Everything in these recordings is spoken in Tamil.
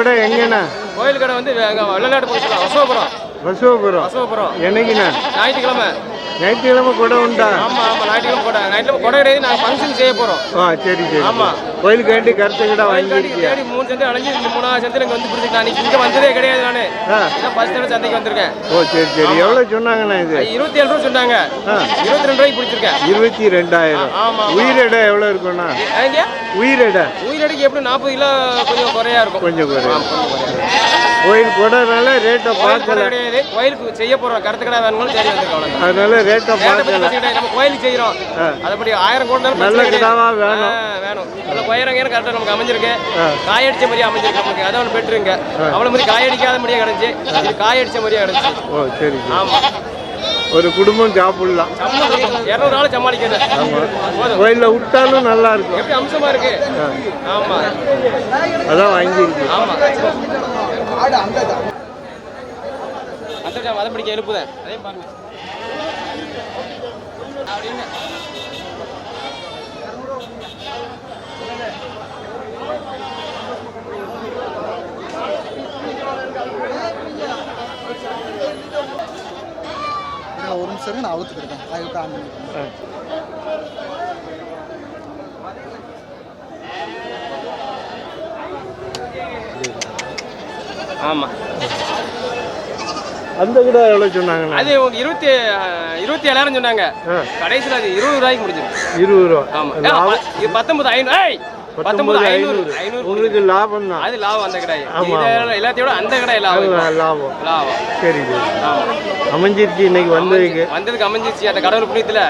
கூட எங்கண்ணா கோயில் கடை வந்து அங்க வெள்ளநாடு பக்கத்தில் அசோகபுரம். பசுவபுரம் அசோகபுரம். என்னைக்குண்ணா ஞாயிற்றுக்கிழமை. ஞாயிற்றுக்கிழமை கூட உண்டா? ஆமா ஆமா ஞாயிற்றுக்கிழமை கொடை. ஞாயிற்றுக்கிழமை கொடை கிடையாது நாங்கள் ஃபங்க்ஷன் செய்ய போறோம். ஆ சரி சரி. ஆமா. கோயிலுக்கு வேண்டி கருத்து கிட்ட கோயிலுக்காண்டி வாங்கியிருக்கியா தேடி மூணு சந்தை அலைஞ்சு இந்த மூணாவது சந்தையில் இங்கே வந்து பிடிச்சிருக்கேன் அன்னைக்கு இங்கே வந்ததே கிடையாது நானு. இதான் ஃபர்ஸ்ட் டைம் சந்தைக்கு வந்திருக்கேன். ஓ சரி சரி. எவ்வளோ சொன்னாங்கண்ணா இது? இருபத்தி ஏழு ரூபா சொன்னாங்க. இருபத்தி ரெண்டு ரூபாய்க்கு பிடிச்சிருக்கேன். இருபத்தி ரெண்டாயிரம். ஆமா, ஆமா. உயிரிடை எவ்வளோ இருக்குண்ணா ஏங்க? உயிரிடை. உயிரடிக்கு எப்படி நாற்பது கிலோ கொஞ்சம் குறையா இருக்கும். கொஞ்சம் குறையா. கோயில் கூடனால ரேட்டை பார்க்கல. கடை கிடையாது. கோயிலுக்கு செய்ய போறோம் கருத்து கடை வேணும்னு தேடி வந்திருக்கோம். அதனால ரேட்டை பார்க்கல. நம்ம கோயிலுக்கு செய்யறோம். ஆ. அதுபடி ஆயிரம் கோடி நல்ல கிடாவா வேணும். வேணும். உயரம் கீரம் கரெக்டாக நமக்கு அமைஞ்சிருக்கு. காயடிச்ச மாதிரியே அமைஞ்சிருக்கு நமக்கு. அதை ஒன்று பெற்றுங்க அவ்வளோ மாதிரி காயடிக்காத மாதிரியே கிடந்துச்சு. இது காயடிச்ச மாதிரியே கிடந்துச்சு. ஓ சரி சரி. ஆமா. ஒரு குடும்பம் சாப்பிடலாம் இரநூறு நாள் சமாளிக்கிறது. கோயிலில் விட்டாலும் நல்லா இருக்கும். எப்படி அம்சமா இருக்கு? ஆமா. அதான் வாங்கியிருக்கு. ஆமா. அந்த பிடிக்க எழுப்புதேன். அதே பாருங்க. அப்படின்னு ஒரு நிமிஷம் நான் அவுத்துட்டு இருக்கேன் நான் இழுத்து ஆன் பண்ணிக்கிறேன். ஆ. ஆமா. அந்த கிடா எவ்வளோ சொன்னாங்கண்ணா? அது இருபத்தி இருபத்தி ஏழாயிரம் சொன்னாங்க. கடைசியில் அது இருபது ரூபாய்க்கு முடிஞ்சிருக்கு. இருபது ரூபா. ஆமா. ஏ, லாபம் ப- இது பத்தொன்பது ஐநூறு. ஏய்! பத்தொன்பது ஐநூறு உங்களுக்கு லாபம் தான் அது லாபம் அந்த கடை எல்லாத்தையோட அந்த கடை லாபம். லாபம். லாபம். சரி அமைஞ்சிருச்சு இன்னைக்கு வந்ததுக்கு. வந்ததுக்கு அமைஞ்சிச்சு அந்த கடவுள் புண்ணியத்துல.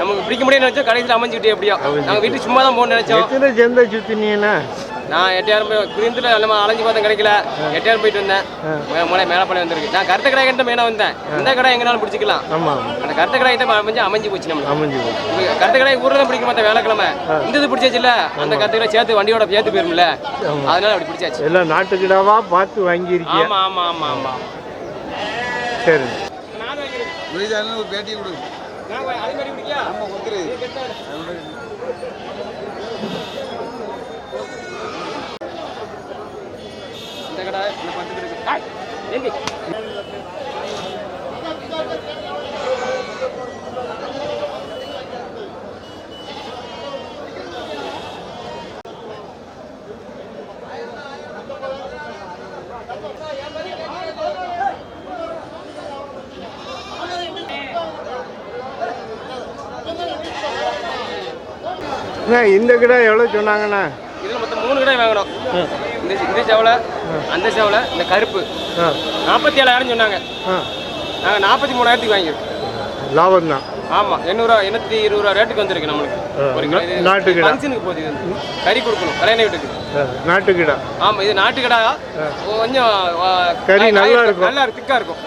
நமக்கு பிடிக்க முடியாது நினைச்சோம் கடைசியில் அமைஞ்சுக்கிட்டே எப்படியோ. நாங்க வீட்டுக்கு சும்மா தான் போகணும்னு நினைச்சோம். எத்தனை சந்தை சுத்தினீங்கன்னா நான் எட்டாயிரம் போய் குறிந்துல நம்ம அலைஞ்சு பார்த்தேன் கிடைக்கல. எட்டாயிரம் போயிட்டு வந்தேன். மே- மலை மேலப்பாளையம் வந்திருக்கு. நான் கருத்த கடை கிட்ட மெயினாக வந்தேன். இந்த கடை எங்கனாலும் பிடிச்சிக்கலாம். ஆமாம் அந்த கருத்த கடை கிட்ட அமைஞ்சு அமைஞ்சு போச்சு நம்ம அமைஞ்சு போச்சு. கருத்த கடை ஊர்ல தான் பிடிக்க மாட்டேன் வேலைக்கிழமை இந்த இது பிடிச்சாச்சுல அந்த கருத்த கடை சேர்த்து வண்டியோட சேர்த்து போயிரும்ல. அதனால அப்படி பிடிச்சாச்சு. எல்லாம் நாட்டுக்கிடாவா பார்த்து வாங்கியிருக்கியா? ஆமா ஆமா ஆமா ஆமா. சரி. ஒரு பேட்டி கொடு. நான் போய் அதே மாதிரி பிடிக்கா நம்ம கொடுத்துரு கடை இந்த பத்து இருக்கு? ஆய், ஏந்தி. அண்ணா, இந்த கிடா எவ்வளோ சொன்னாங்கண்ணா? இதுல மொத்தம் மூணு கடை வாங்கணும். இந்த இந்த செவலை அந்த செவலை இந்த கருப்பு. நாற்பத்தி ஏழாயிரம் சொன்னாங்க. ஆ. நாங்க நாற்பத்தி மூணாயிரத்துக்கு வாங்கியிருக்கோம். லாபம் தான். ஆமா எண்ணூறுவா எண்ணூத்தி இருபது ரூபா ரேட்டுக்கு வந்திருக்கு நம்மளுக்கு. நாட்டுக்கிடா. ஃபங்க்ஷனுக்கு போகுது இது. கறி கொடுக்கணும் கல்யாண வீட்டுக்கு. நாட்டுக்கிடா. ஆமா இது நாட்டுக்கடா. கொஞ்சம் கறி நல்லா இருக்கும். நல்லா திக்கா இருக்கும்.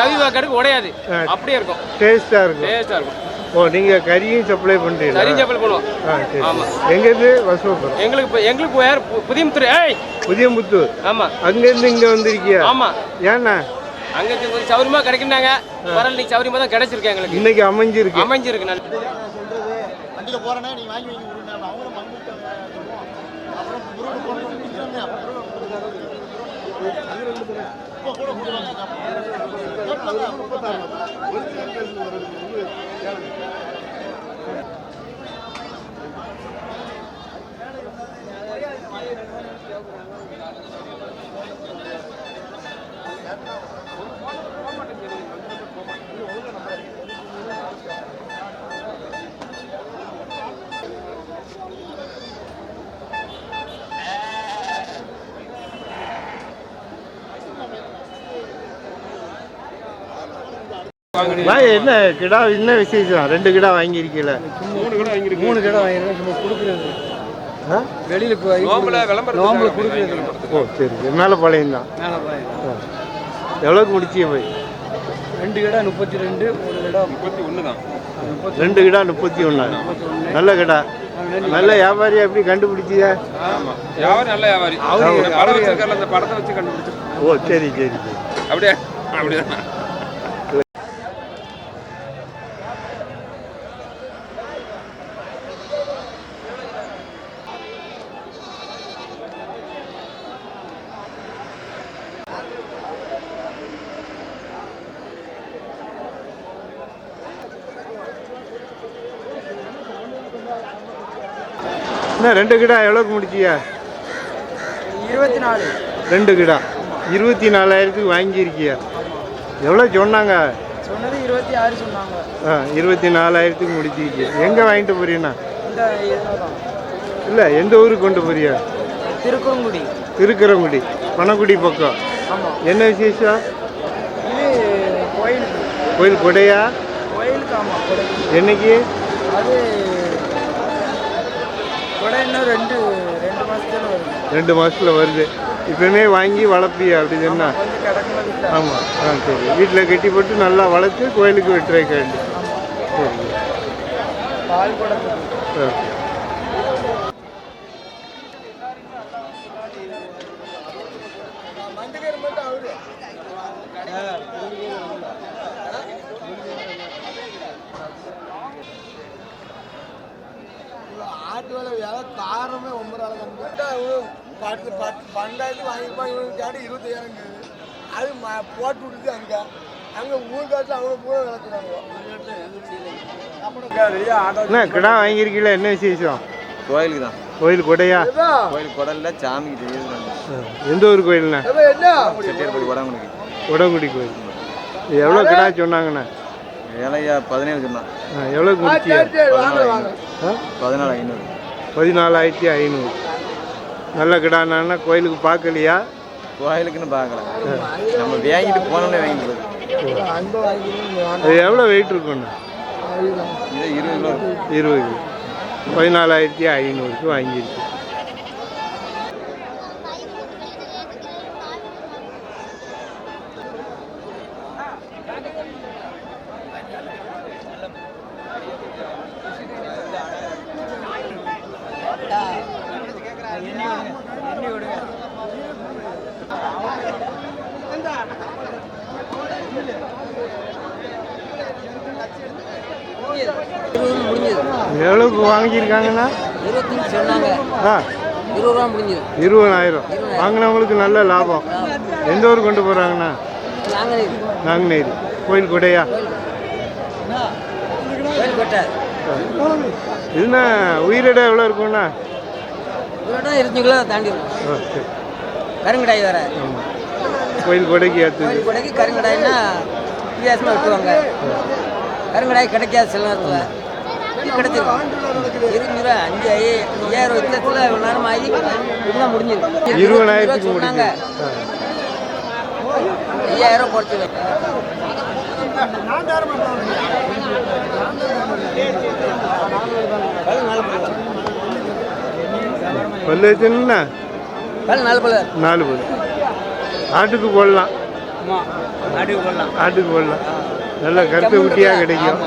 தவி வாக்கடுக்கு உடையாது. அப்படியே இருக்கும். டேஸ்ட்டாக இருக்கும். டேஸ்டா இருக்கும். ஓ நீங்கள் கறியும் சப்ளை பண்ணுறீங்களா கறி செப்பல் பண்ணுவோம். ஆ சரி ஆமா. எங்கேருந்து? வசூபுரம் எங்களுக்கு இப்போ எங்களுக்கு வேற புதியமுத்தூர். ஏய்! புதியம்புத்தூர் ஆமா. அங்கேருந்து இங்கே வந்திருக்கியா? ஆமா. ஏண்ணா அங்க கொஞ்சம் சௌரியமா கிடைக்குனாங்க பரவாயில்ல நீ சௌரியமா தான் கிடைச்சிருக்கு எங்களுக்கு. இன்னைக்கு அமைஞ்சிருக்கு. அமைஞ்சிருக்கு நல்ல வண்டியில் போகிறேன்னா நீங்கள் வாங்கி வாங்கி அவங்களும் அப்புறம் முருகன் என்ன கிடா என்ன விசேஷம்? ரெண்டு கிடா வாங்கியிருக்கீல. மூணு கடை வாங்கிருக்கேன் சும்மா கொடுக்குறது. ஆ? வெளியில் போய் நோம்பில் கொடுக்குறது. ஓ சரி மேலே பாளையம் தான். மேலே போய் எவ்வளோக்கு முடிச்சிய போய்? ரெண்டு கடை முப்பத்தி ரெண்டு ஒரு கடை முப்பத்தி ஒன்று தான் ரெண்டு கிடா முப்பத்தி ஒன்று நல்ல கிடா. நல்ல வியாபாரியா எப்படி கண்டுபிடிச்சியா ஆமா. வியாபாரி நல்ல வியாபாரி? அவரு. படம் அந்த படத்தை வச்சு கண்டுபிடிச்சு ஓ சரி சரி சரி. அப்படியே? அப்படியே? என்ன ரெண்டு கிடா எவ்வளோக்கு முடிச்சியா? இருபத்தி நாலு ரெண்டு கிடா. இருபத்தி நாலாயிரத்துக்கு வாங்கியிருக்கியா. எவ்வளோ சொன்னாங்க? சொன்னது இருபத்தி ஆறு சொன்னாங்க. ஆ இருபத்தி நாலாயிரத்துக்கு முடிச்சிருக்கிய. எங்கே வாங்கிட்டு போறீண்ணா இல்லை எந்த ஊருக்கு கொண்டு போறியா திருக்குறங்குடி திருக்கிறங்குடி பனக்குடி பக்கம். என்ன விசேஷம்? கோயிலுக்கு. கோயில் கொடையா? கோயிலுக்கு ஆமாம் என்னைக்கு? அது இன்னும் ரெண்டு ரெண்டு மாதத்துல வருது. ரெண்டு மாசத்துல வருது. இப்பவுமே வாங்கி வளர்ப்பியா அப்படி சொன்னா. ஆமாம் ஆ சரி. வீட்டில் கட்டி போட்டு நல்லா வளர்த்து கோயிலுக்கு வெட்டுறதுக்கு வேண்டி சரி. பால் ஆ. ஆட்டு வேலை வேலை காரமே ஒன்பது ஆள் பத்து பத்து பன்னெண்டாயிரத்து வாங்கிப்பான் இவனுக்கு கேட்டு இருபத்தாயிரம் அது ம- போட்டு விட்டுது அங்க அங்க ஊர் காட்டில் அவங்க பூரா வளர்க்குறாங்க என்ன கிடா வாங்கியிருக்கீங்களா? என்ன விசேஷம்? கோயிலுக்கு தான். கோயில் கொடையா? கோயில் குடல்ல சாமிக்கு. எந்த ஊர் கோயில்ண்ணா? செட்டியார்படி குடமுடிக்கு உடங்குடி கோயில். எவ்வளோ கிடா சொன்னாங்கண்ணா? வேலையா பதினேழு சொன்னான் ஆ, எவ்வளோக்கு முடிச்சியா பதினாலு ஐநூறு. ஆ? பதினாலு ஐநூறு. பதினாலாயிரத்தி ஐநூறு. நல்ல கிடானா கோயிலுக்கு பார்க்கலையா? கோயிலுக்குன்னு பார்க்கல. நம்ம வாங்கிட்டு போனோம்னே வாங்கிட்டு அது எவ்வளோ வெயிட் இருக்குண்ணா இது இருபது கிலோ. இருபது. பதினாலாயிரத்தி ஐநூறுக்கு வாங்கியிருக்கு எவ்வளோக்கு வாங்கியிருக்காங்கண்ணா இருபத்தஞ்சு சொன்னாங்க ஆ இருபது ரூபா முடிஞ்சது இருபதாயிரம். வாங்கினவங்களுக்கு நல்ல லாபம். எந்த ஊர் கொண்டு போகிறாங்கண்ணா நாங்குநேரி. கோயில் கொடையா? கோயில் கொட்டை இதுனா உயிரிட எவ்வளோ இருக்கும்ண்ணா? இருபத்தஞ்சு கிலோ தாண்டி இருக்கும் ஓ சரி கருங்கடாய் வேற கோயில் கொடைக்கு ஏற்றுது. கோயில் கொடைக்கு கருங்கடாய்னா வித்தியாசமாக வெட்டுவாங்க கருங்கடாய் கிடைக்காது சில நேரத்தில். கிடைச்சிருக்கும் ரூபா அஞ்சு ஐயாயிரம் இவ்வளோ நேரம் ஆகி இப்படிதான் முடிஞ்சிருக்கு இருபதாயிரத்துக்கு சொன்னாங்க. முடிஞ்சு ஐயாயிரம் குறைச்சி பல்லு. வச்சுன்னா பல் நாலு பல் நாலு பல்லு. ஆட்டுக்கு போடலாம். ஆமாம் நாட்டுக்கு போடலாம். ஆட்டுக்கு போடலாம். நல்ல கருத்து குட்டியாக கிடைக்கும்.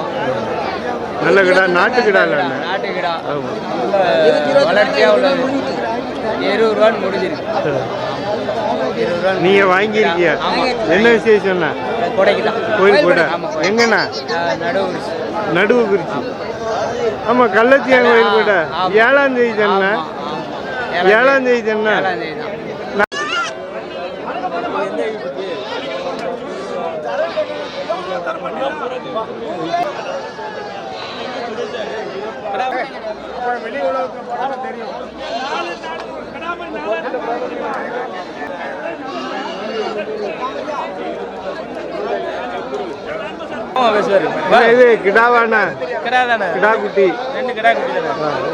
நல்ல கிடா நாட்டு கிடா இல்லை ஆமாம் வளர்ச்சியாக உள்ளது இருபது ரூபான்னு முடிஞ்சிருக்கு. இருபது ரூபா நீங்கள் வாங்கியிருக்கியா என்ன விசேஷம்ண்ணா? கொடைக்கு தான். கோயில் கூட. எங்கண்ணா? நடுவு நடுவு குறிச்சி ஆமாம் கள்ளச்சியான் கோயில் கூட. ஏழாம் தேதி தானே? ஏழாம் தேதி தானே. இது கிடாவாண்ணா. கிடா குட்டி ரெண்டு கிடா குட்டி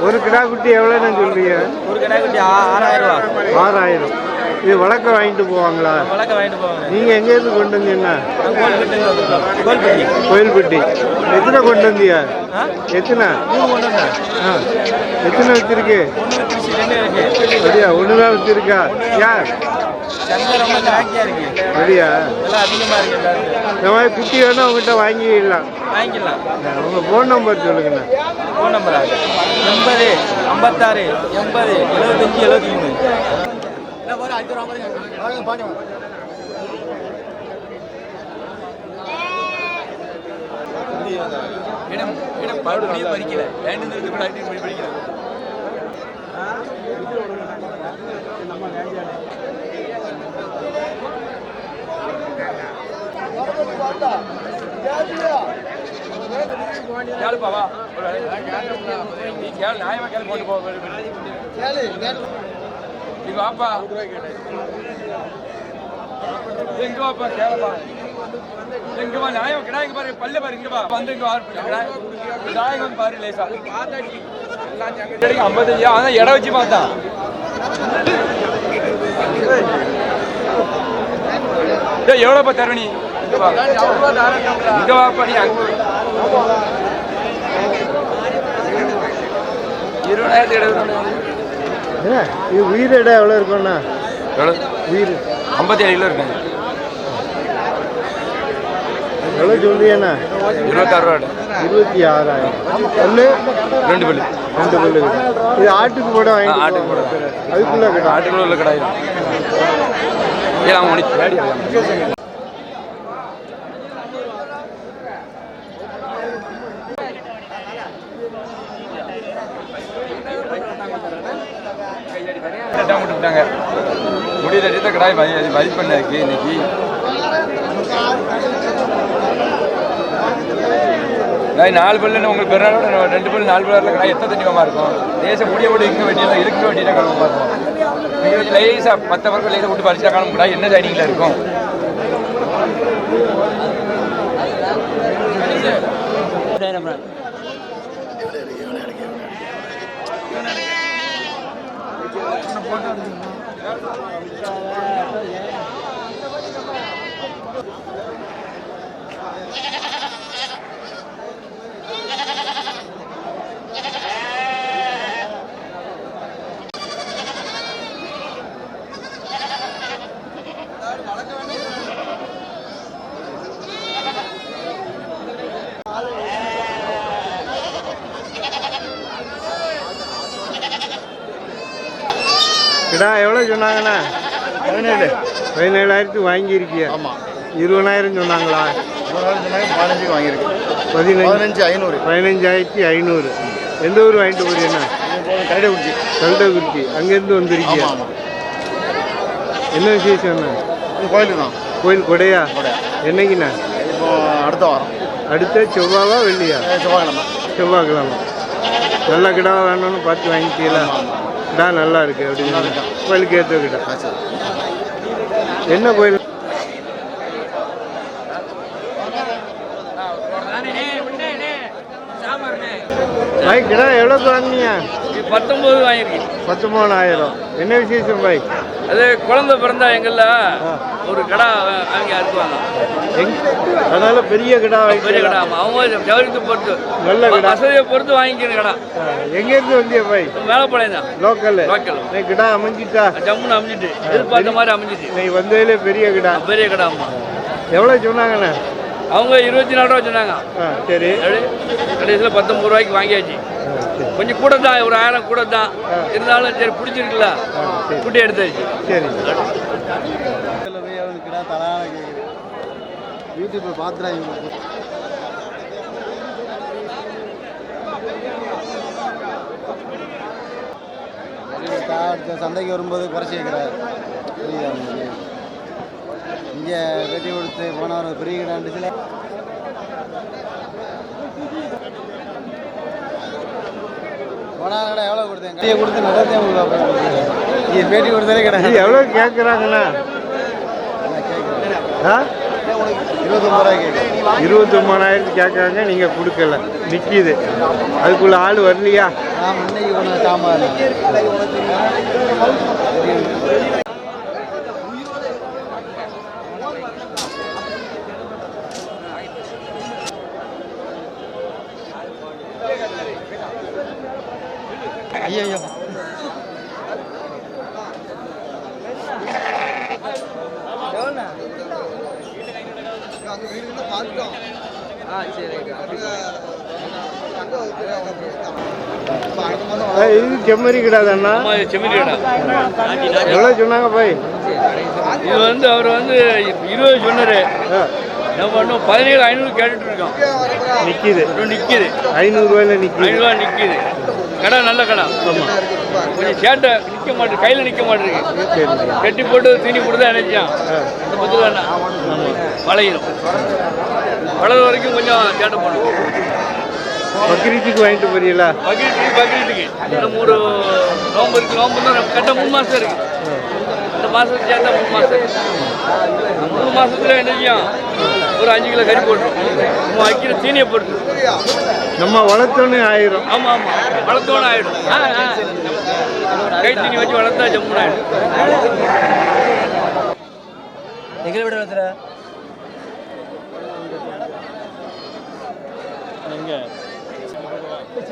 ஒரு கிடா குட்டி எவ்வளோன்னு சொல்றீங்க? ஒரு கிடா குட்டி ஆறாயிரம் ஆறாயிரம். இது வழக்க வாங்கிட்டு போவாங்களா? வழக்க வாங்கிட்டு போவாங்க. நீங்கள் எங்கேருந்து கொண்டு வந்தீங்கன்னா கோயில்பட்டி. எத்தனை கொண்டு வந்தியா எத்தனை? ஆ. எத்தனை வச்சிருக்கு? அப்படியா? ஒன்று தான் வச்சிருக்கா. யார் அப்படியா? இந்த மாதிரி குட்டி வேணா உங்ககிட்ட வாங்கிடலாம். வாங்கிக்கலாம் உங்கள் ஃபோன் நம்பர் சொல்லுங்கண்ணா. ஃபோன் நம்பரா எண்பது ஐம்பத்தாறு எண்பது எழுபத்தஞ்சி எழுபத்தி மூணு படிக்கல. படிக்கல. கேளுப்பா வா. ஒரு வேலை. நீ கேளு நியாயமா கேளு போட்டு போ நீ வாப்பா. எங்க வாப்பா? கேளப்பா. எங்க வா? நியாயம். கிடா இங்க பாரு. பல்ல பாரு. இங்க வா. வந்து இங்க வாரு. கிடா. கிடாய் வந்து பாரு லேசா. ஐம்பத்தஞ்சு அதான் இடம் வச்சு பார்த்தான் எவ்வளோப்பா தருணி? இங்க வாப்பா நீ அங்க. இருபதாயிரத்தி எழுபது என்ன? இது உயிர் இடம் எவ்வளோ இருக்கும்ண்ணா? எவ்வளோ உயிர். ஐம்பத்தி ஏழு கிலோ இருக்காங்க. எவ்வளோ சொல்றீங்கண்ணா இருபத்தாறு ரூபா இருபத்தி ஆறாயிரம். ஒன்று ரெண்டு பல்லு. ரெண்டு பல்லு இது ஆட்டுக்கு போட வாங்கி ஆட்டுக்கு போட. அதுக்குள்ள கடை ஆட்டுக்குள்ள உள்ள கடாய். ஏன் மணி தேடி விட்டாங்க முடி தட்டி தான் கடாய் வை வதி பண்ணதுக்கு இன்னைக்கு. நாலு பல்லுன்னு உங்களுக்கு பெருநாளோட ரெண்டு பல்லு நாலு பல்லு கடாய் எத்தனை தண்ணியமாக இருக்கும்? லேசாக முடிய போட்டு இருக்க வெட்டியெல்லாம் இருக்க வேண்டியதாக கிளம்ப இருக்கும் லேசா மற்ற பக்கம் லேசாக விட்டு பறிச்சா காணும் கூட என்ன டைனிங்ல இருக்கும்? கிடா எவ்வளோ சொன்னாங்கண்ணா? பதினேழு. பதினேழாயிரத்துக்கு வாங்கியிருக்கிய? ஆமாம் இருபதாயிரம் சொன்னாங்களா? பதினஞ்சுக்கு வாங்கியிருக்கு. பதினஞ்சு. பதினஞ்சு ஐநூறு. பதினஞ்சாயிரத்தி ஐநூறு. எந்த ஊர் வாங்கிட்டு போறீங்கண்ணா? கடைக்குறிச்சி கல்டகுறிச்சி அங்கேருந்து ஆமாம் என்ன விசேஷம்ண்ணா கோயிலுக்கு தான் கோயில் கொடையா? கொடை. என்னைக்குண்ணா? இப்போ அடுத்த வாரம். அடுத்த செவ்வாவா வெள்ளியா? செவ்வாய்க்கிழமை. செவ்வாய்க்கிழமை. நல்ல கிடா வேணும்னு பார்த்து வாங்கிட்டீங்களா? கிடா நல்லா இருக்கு அப்படின்னு கோயிலுக்கு ஏற்றுக்கிட்டேன் என்ன கோயில்? பாய் கிடா எவ்வளோக்கு வாங்கினியா பத்தொன்பது வாங்கியிருக்கேன். பத்தொம்பதாயிரம் என்ன விசேஷம் பாய்? அது குழந்தை பிறந்தா எங்கள்ல ஒரு கடை அவங்க அறுக்குவாங்க அதனால பெரிய கிடா பெரிய கடை. அவங்க ஜவுளிக்கு பொறுத்து நல்ல கடை. வசதியை பொறுத்து வாங்கிக்கணும் கடை. எங்கேருந்து வந்தியா பாய்? மேலப்பாளையம் தான். லோக்கல். லோக்கல். நீ கிடா அமைஞ்சிட்டா? ஜம்முன்னு அமைஞ்சிட்டு எதிர்பார்த்த மாதிரி அமைஞ்சிட்டு. நீ வந்ததுல பெரிய கிடா. பெரிய கடை ஆமா. எவ்வளோ சொன்னாங்கண்ணே? அவங்க இருபத்தி நாலு ரூபா சொன்னாங்க. சரி? கடைசியில் பத்தொம்பது ரூபாய்க்கு வாங்கியாச்சு. கொஞ்சம் கூட தான் ஒரு ஆயிரம் கூட தான் இருந்தாலும் சரி பிடிச்சிருக்குல்ல. குட்டி எடுத்தாச்சு. சரி. யூடியூப்பில் பார்த்துறாங்க சந்தைக்கு வரும்போது குறைச்சி வைக்கிறார். புரியுதா இங்கே வெட்டி கொடுத்து போனவர் பெரிய கிடாண்டுச்சுல போன கடை எவ்வளோ கொடுத்தேன்? கடையை கொடுத்து நடந்தே உங்களுக்கு நீ பேட்டி கொடுத்தாலே கடை இது எவ்வளோ கேட்குறாங்கண்ணா கேட்குறேன் இருபத்தொம்பதாயிரத்து கேட்குறாங்க நீங்கள் கொடுக்கல. நிற்கிது அதுக்குள்ள ஆள் வரலையா? நான் முன்னைக்கு ஆ சரி ஏய், இது செம்மறி கிடாதாண்ணா எவ்வளோ சொன்னாங்க போய்? இது வந்து அவர் வந்து இருபது சொன்னாரு. நம்ம இன்னும் பதினேழு ஐநூறு கேட்டுட்டு இருக்கோம். நிற்கிது இன்னும் நிற்கிது ஐநூறுரூவாயில் நிற்கிது ஐநூறுவா நிற்கிது கடை நல்ல கடை. கொஞ்சம் சேட்டை நிற்க மாட்டேங்குது கையில் நிற்க மாட்டேங்குது. சரி கட்டி போட்டு தீனி கொடுத்தா நினைச்சான். இந்த பத்து வேணா பழகிடும் வளர வரைக்கும் கொஞ்சம் சேட்டை பண்ணும் பக்ரீத்துக்கு வாங்கிட்டு போறீங்களா? பக்ரீத்துக்கு பக்ரீத்துக்கு. இன்னும் மூணு நோம்பு இருக்கு நோம்பு தான் கட்ட மூணு மாதம் இருக்கு. இந்த மாதத்துக்கு சேர்த்தா மூணு இருக்கு மூணு மாதத்துல என்ன செய்யும்? ஒரு அஞ்சு கிலோ கறி போட்டுரும். நம்ம வைக்கிற தீனியை பொறுத்து நம்ம வளர்த்தோன்னே ஆயிரும். ஆமாம் ஆமாம் வளர்த்தோன்னு ஆகிடும் ஆ ஆ. கை தீனி வச்சு வளர்த்தா ஜம்முன்னு ஆகிடும் எங்களை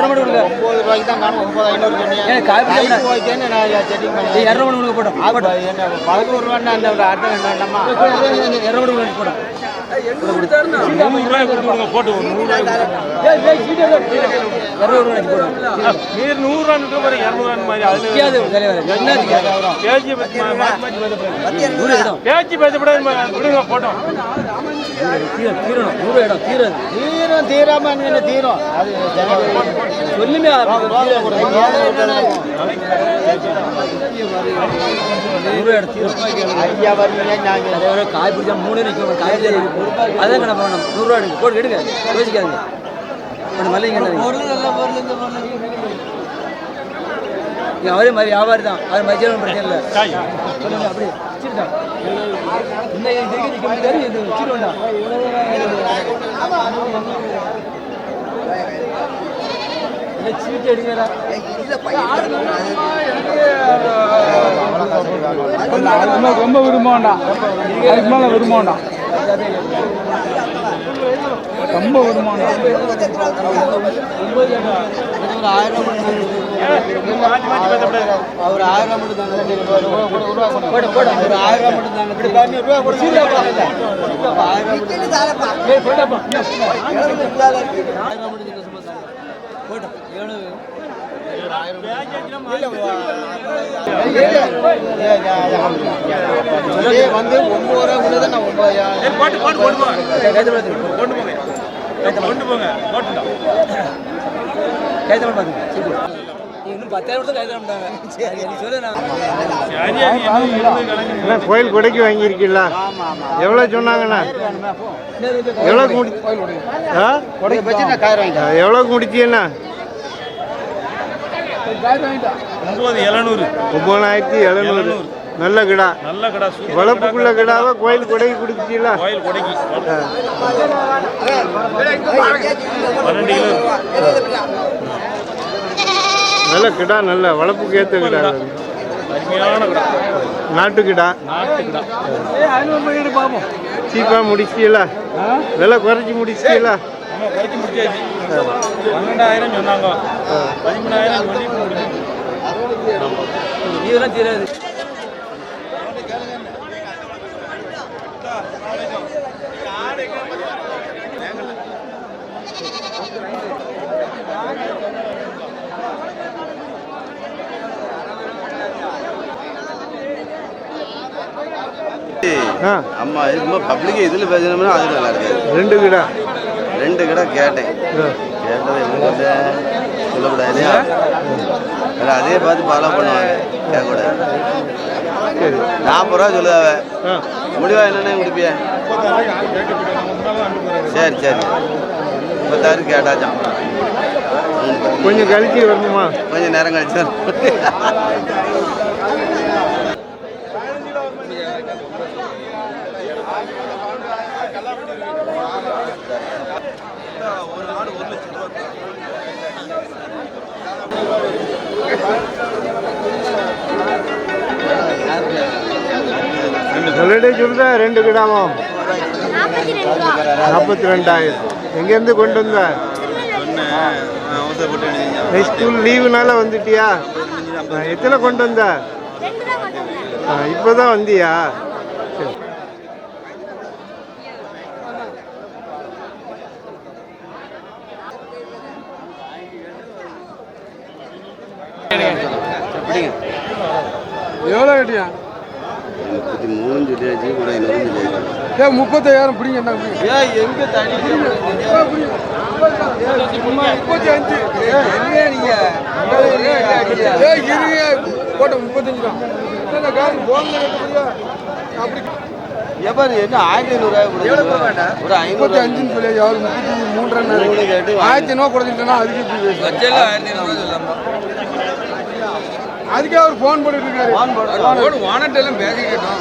காசி லிங்கம் கோயில் ரூபாய்க்கு தான் காணும் ஒம்பது ஐநூறு பதினோரு ரூபான்னு அந்த ஒரு அர்த்தம் வேண்டாமா தீரும் தீராம என்ன தீரும். அது சொல்லுமே ஐயா வருவீங்க நாங்கள் காய் பிடிச்சா மூணு நிற்கும் காய் அதான் கணக்கு பண்ணணும். நூறுரூவா எடுங்க. போட்டு எடுங்க. யோசிக்காதுங்க. அவரே மாதிரி வியாபாரி தான். அவர் மதியம் பிரச்சனை இல்லை. சொல்லுங்க அப்படி சீட்டு ரொம்ப விரும்பண்டா அதுக்கு மேலே ரொம்ப விரும்பண்டா ஒரு ஆயிரம் அவர் ஆயிரம் மட்டும் தாங்க போடு போடு வந்து ஒன்பது ரூபா நான் பாருங்க இன்னும் பத்தாயிரம் கோயில் கொடைக்கு வாங்கியிருக்கீங்களா? எவ்வளோ சொன்னாங்கண்ணா? எவ்வளோக்கு முடி ஆ? வச்சு நான் கார் வாங்கிட்டேன் ஆ, எவ்வளோக்கு முடிச்சீங்கண்ணா ஒம்பதாயிரத்தி எழுநூறு. நல்ல கிடா. நல்ல கடை வளர்ப்புக்குள்ள கிடாவை கோயில் கொடைக்கு கொடுத்துட்டீங்களா கோயில் கொடைக்கு. பன்னெண்டு கிலோ. நல்ல கிடா நல்ல வளர்ப்புக்கு ஏற்ற கிடா. அருமையான கடை. நாட்டு கிடா. நாட்டு கடை. சீப்பாக முடிச்சிட்டீங்களா? விலை குறைச்சி முடிச்சிட்டீங்களா? நம்ம குறைச்சி முடிச்சாச்சு. பன்னெண்டாயிரம் சொன்னாங்க. பதிமூணாயிரம் சொல்லி நீதான் தெரியாது. அம்மா இதுமாதிரி பப்ளிக் இதில் பேசணும்னா அது நல்லா இருக்காது. ரெண்டு கிடா. ரெண்டு கடை கேட்டேன். கேட்டது எப்படி சொல்லக்கூடாது வேறு அதே பார்த்து ஃபாலோ பண்ணுவாங்க. கேட்கக்கூடாது. நாற்பது ரூபா சொல்லுதாவ முடிவா என்னென்ன முடிப்பிய சரி சரி. முப்பத்தாறு கேட்டாச்சான் கொஞ்சம் கழிச்சு வரணுமா? கொஞ்சம் நேரம் கழிச்சு சொல்லிட்டு சொல்லுதா ரெண்டு கிடாமம் நாற்பத்தி ரெண்டாயிரம் எங்கேருந்து கொண்டு வந்த? ஸ்கூல் லீவுனால வந்துட்டியா? எத்தனை கொண்டு வந்த? இப்போதான் வந்தியா? எவ்வளோ கட்டியா? முப்பத்தி மூணு சொல்லியாச்சு கூட இன்னொரு சொல்லியாச்சு ஏ முப்பத்தாயிரம் பிடிங்க என்ன ஏன் எங்க தனி முப்பத்தி அஞ்சு ஏ இருங்க. போட்ட முப்பத்தஞ்சு தான். என்ன போங்க அப்படி என்ன ஆயிரத்தி ஐநூறுரூவா ஒரு ஐநூறு முப்பத்தி அஞ்சுன்னு சொல்லி யாரு முப்பத்தி மூன்றரை கேட்டு ஆயிரத்தி ஐநூறு கொடுத்துட்டேன்னா அதுக்கு ஆயிரத்தி சொல்லாமா அதுக்கே அவர் ஃபோன் பண்ணிட்டு இருக்காரு. ஓடு வானட்டு எல்லாம் பேசி கேட்டோம்.